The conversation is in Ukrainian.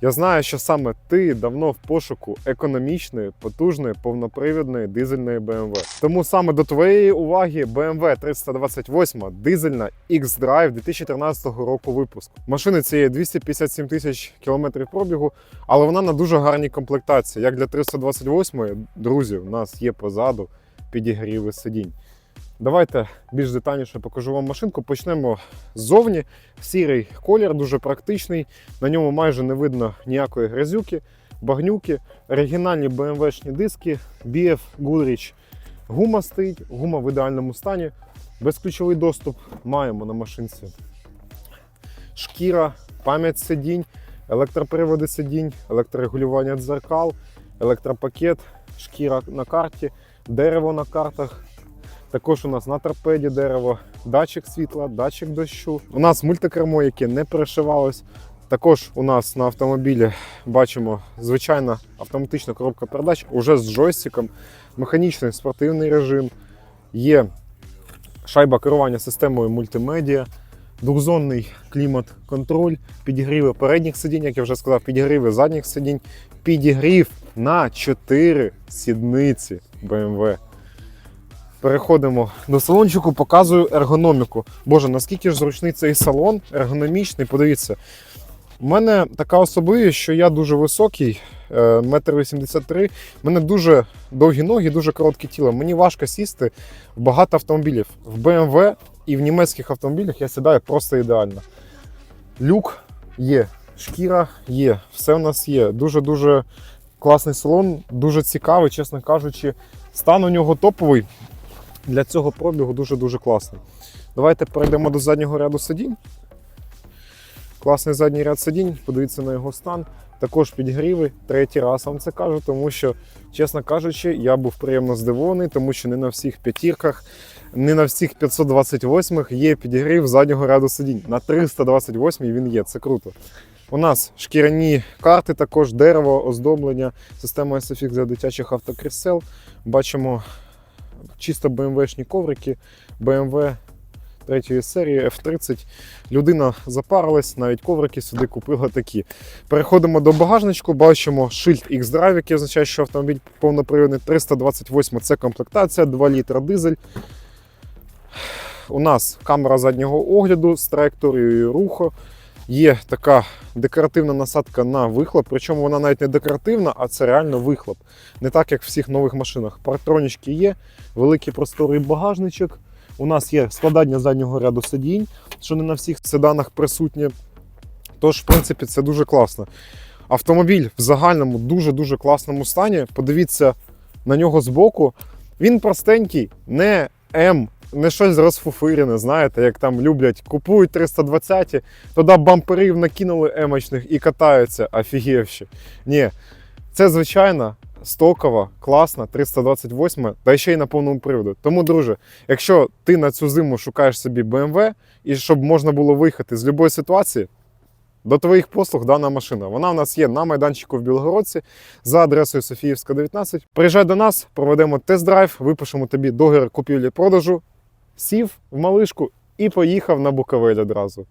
Я знаю, що саме ти давно в пошуку економічної, потужної, повнопривідної дизельної BMW. Тому саме до твоєї уваги BMW 328 дизельна X-Drive 2013 року випуску. Машини цієї 257 тисяч кілометрів пробігу, але вона на дуже гарній комплектації. Як для 328 друзі, у нас є позаду підігріви сидінь. Давайте більш детальніше покажу вам машинку. Почнемо ззовні. Сірий колір, дуже практичний. На ньому майже не видно ніякої грязюки, багнюки, оригінальні BMW-шні диски, BF Goodrich. Гума стоїть, гума в ідеальному стані. Безключовий доступ маємо на машинці. Шкіра, пам'ять сидінь, електроприводи сидінь, електрорегулювання дзеркал, електропакет, шкіра на карті, дерево на картах. Також у нас на торпеді дерево, датчик світла, датчик дощу. У нас мультикермо, яке не перешивалось. Також у нас на автомобілі бачимо звичайна автоматична коробка передач уже з джойстиком, механічний спортивний режим. Є шайба керування системою мультимедіа, двохзонний клімат-контроль, підігріви передніх сидінь, як я вже сказав, підігріви задніх сидінь, підігрів на 4 сідниці BMW. Переходимо до салончику, показую ергономіку. Боже, наскільки ж зручний цей салон, ергономічний, подивіться. У мене така особливість, що я дуже високий, е, метр вісімдесят три. У мене дуже довгі ноги, дуже коротке тіло. Мені важко сісти в багато автомобілів. В BMW і в німецьких автомобілях я сідаю просто ідеально. Люк є, шкіра є, все в нас є. Дуже-дуже класний салон, дуже цікавий, чесно кажучи. Стан у нього топовий. Для цього пробігу дуже-дуже класний. Давайте перейдемо до заднього ряду сидінь. Класний задній ряд сидінь, подивіться на його стан. Також підгріви. Третій раз вам це кажу, тому що, чесно кажучи, я був приємно здивований, тому що не на всіх п'ятірках, не на всіх 528-х є підігрів заднього ряду сидінь. На 328-й він є, це круто. У нас шкіряні карти, також дерево, оздоблення, система SFX для дитячих автокрісел. Бачимо чисто BMW-шні коврики, BMW третьої серії F30. Людина запарилась, навіть коврики сюди купила такі. Переходимо до багажничку, бачимо шильд X-Drive, який означає, що автомобіль повнопривідний 328 це комплектація, 2 літра дизель. У нас камера заднього огляду з траєкторією руху. Є така декоративна насадка на вихлоп, причому вона навіть не декоративна, а це реально вихлоп. Не так, як в всіх нових машинах. Партронічки є, великий просторий багажничок. У нас є складання заднього ряду сидінь, що не на всіх седанах присутнє. Тож, в принципі, це дуже класно. Автомобіль в загальному дуже-дуже класному стані. Подивіться на нього збоку. Він простенький, не М, не щось розфуфирене, знаєте, як там люблять, купують 320, туди бамперів накинули емочних і катаються офігівші. Ні, це звичайна стокова, класна 328, та ще й на повному приводу. Тому, друже, якщо ти на цю зиму шукаєш собі BMW і щоб можна було виїхати з будь-якої ситуації, до твоїх послуг дана машина. Вона в нас є на майданчику в Білгородці за адресою Софіївська, 19. Приїжджай до нас, проведемо тест-драйв, випишемо тобі договір купівлі-продажу, сів в малишку і поїхав на Буковель одразу.